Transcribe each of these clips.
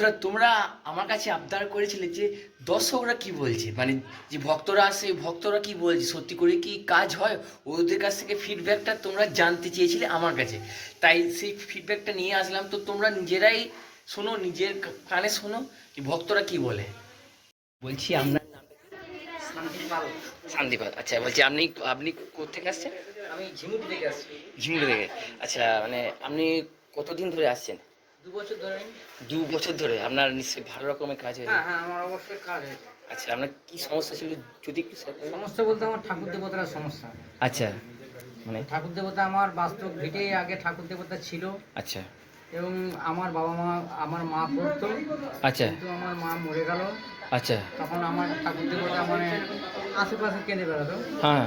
বন্ধুরা তোমরা আমার কাছে আবদার করেছিলে যে দর্শকরা কি বলছে? মানে যে ভক্তরা আসে ভক্তরা কি বলছে? সত্যি করে কি কাজ হয়? ওদের কাছ থেকে ফিডব্যাকটা তোমরা জানতে চেয়েছিলে আমার কাছে। তাই সেই ফিডব্যাকটা নিয়ে আসলাম। তো তোমরা নিজেরাই শোনো নিজের কানে শোনো যে ভক্তরা কি বলে। বলছি আপনার শান্তিপাল শান্তিপাল আচ্ছা বলছি আপনি আপনি কোথেকে আসছেন? আমি ঝিমুট থেকে আসছি। ঝিমুড়ি থেকে আচ্ছা মানে আপনি কতদিন ধরে আসছেন? দু বছর ধরে? দু বছর ধরে। আপনার নিশ্চয়ই ভালো রকমের কাজ হয়েছে হ্যাঁ হ্যাঁ আমার অবশ্যই কাজ হয়েছে আচ্ছা আপনার কি সমস্যা ছিল? যদি সমস্যা বলতে আমার ঠাকুর দেবতার সমস্যা। আচ্ছা মানে? ঠাকুর দেবতা আমার বাস্তব ভিটে আগে ঠাকুর দেবতা ছিল। আচ্ছা। এবং আমার বাবা মা আমার মা পড়তো। আচ্ছা। কিন্তু আমার মা মরে গেল। আচ্ছা। তখন আমার ঠাকুর দেবতা মানে আশেপাশে কেঁদে বেড়াতো। হ্যাঁ।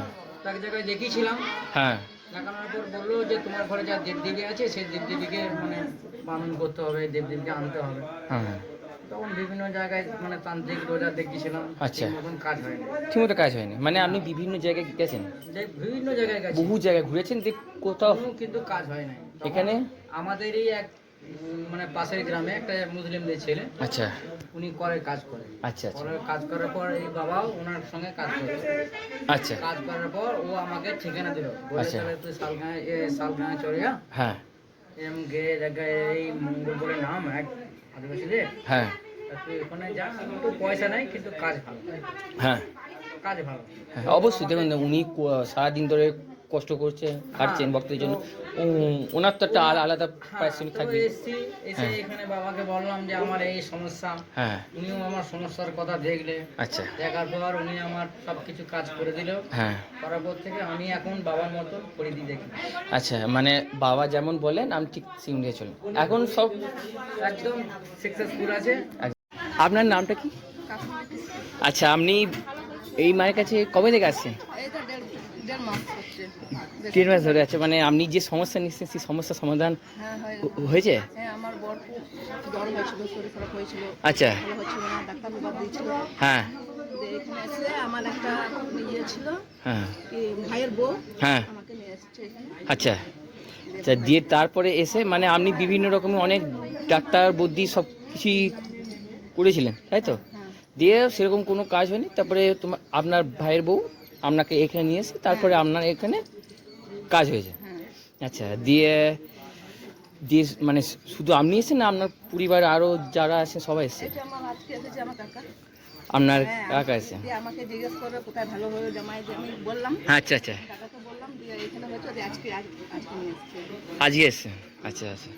এক জায়গায় দেখিয়েছিলাম হ্যাঁ। দেখানোর পর বলল যে তোমার ঘরে যা দেবদেবী আছে সেই দেবদেবীকে মানে পালন করতে হবে দেবদেবীকে আনতে হবে। হ্যাঁ। তখন বিভিন্ন জায়গায় মানে তান্ত্রিক রোজা দেখেছিলাম আচ্ছা। কাজ হয়নি। ঠিকমতো কাজ হয়নি। মানে আপনি বিভিন্ন জায়গায় গেছেন? যে বিভিন্ন জায়গায় বহু জায়গায় ঘুরেছেন যে কোথাও? কিন্তু কাজ হয় না এখানে? আমাদেরই এক মানে পাশের গ্রামে একটা মুসলিমদের ছেলে। আচ্ছা। উনি করে কাজ করে। আচ্ছা আচ্ছা। করে কাজ করার পর এই বাবাও ওনার সঙ্গে কাজ করে। আচ্ছা। কাজ করার পর ও আমাকে ঠিকানা দিল। আচ্ছা। তুই এ চলে হ্যাঁ। গে জায়গায় এই মঙ্গল বলে নাম এক আদিবাসীদের। হ্যাঁ। তুই ওখানে যা একটু পয়সা নাই কিন্তু কাজ ভালো। হ্যাঁ। কাজ ভালো। হ্যাঁ অবশ্যই। দেখুন উনি সারাদিন ধরে কষ্ট করছে খাটছেন ভক্তের জন্য। ওনার তো একটা আলাদা তো থাকবে। এসছি এসে হ্যাঁ। এখানে বাবাকে বললাম যে আমার এই সমস্যা। হ্যাঁ। উনিও আমার সমস্যার কথা দেখলে। আচ্ছা। দেখার পর উনি আমার সব কিছু কাজ করে দিল। হ্যাঁ। করার পর থেকে আমি এখন বাবার মতন করে দিই দেখি। আচ্ছা মানে বাবা যেমন বলেন আমি ঠিক সেই অনুযায়ী চলি। এখন সব একদম সাকসেসফুল আছে। আপনার নামটা কি? আচ্ছা আপনি এই মায়ের কাছে কবে থেকে আসছেন? এই তো দেড় দেড় মাস। তিন মাস ধরে আছে মানে আপনি যে সমস্যা নিচ্ছেন সেই সমস্যার সমাধান হ্যাঁ হয় হয়েছে? হ্যাঁ আমার বর জ্বর হয়েছিল শরীর খারাপ হয়েছিল আচ্ছা। ডাক্তার দিয়েছিল। হ্যাঁ। দিয়ে এখানে এসে আমার একটা ইয়ে ছিল হ্যাঁ। ভাইয়ের বউ হ্যাঁ। আমাকে নিয়ে এসেছে আচ্ছা। আচ্ছা দিয়ে তারপরে এসে মানে আপনি বিভিন্ন রকমের অনেক ডাক্তার বুদ্ধি সব কিছুই করেছিলেন তাই তো? দিয়ে সেরকম কোনো কাজ হয়নি? তারপরে তোমার আপনার ভাইয়ের বউ আপনাকে এখানে নিয়ে এসে তারপরে আপনার এখানে কাজ হয়েছে। হ্যাঁ আচ্ছা দিয়ে দিয়ে মানে শুধু আপনি এসেছেন না আপনার পরিবার আরও যারা আছে সবাই এসছে? আপনার হ্যাঁ, কাকা এসে আমাকে জিজ্ঞেস করে কোথায় ভালো হবে জামাই আমি বললাম। আচ্ছা আচ্ছা। আজকে এসছে? আচ্ছা আচ্ছা।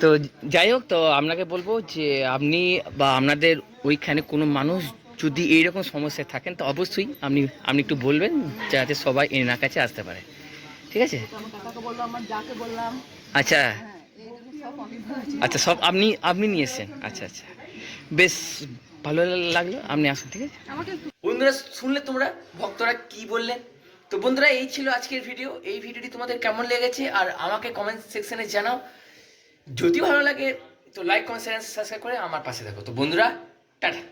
তো যাই হোক তো আপনাকে বলব যে আপনি বা আপনাদের ওইখানে কোনো মানুষ যদি এইরকম সমস্যায় থাকেন তো অবশ্যই আপনি আপনি একটু বলবেন যাতে সবাই এনার কাছে আসতে পারে। ঠিক আছে? আচ্ছা। আচ্ছা সব আপনি আপনি নিয়ে এসছেন। আচ্ছা আচ্ছা। বেশ, ভালো লাগল। আপনি আসুন, ঠিক আছে? বন্ধুরা, শুনলে তোমরা? ভক্তরা কি বললেন তো বন্ধুরা, এই ছিল আজকের ভিডিও। এই ভিডিওটি তোমাদের কেমন লেগেছে? আর আমাকে কমেন্ট সেকশনে জানাও। যদি ভালো লাগে, তো লাইক কমেন্ট সাবস্ক্রাইব করে আমার পাশে দেখো তো বন্ধুরা, টাটা।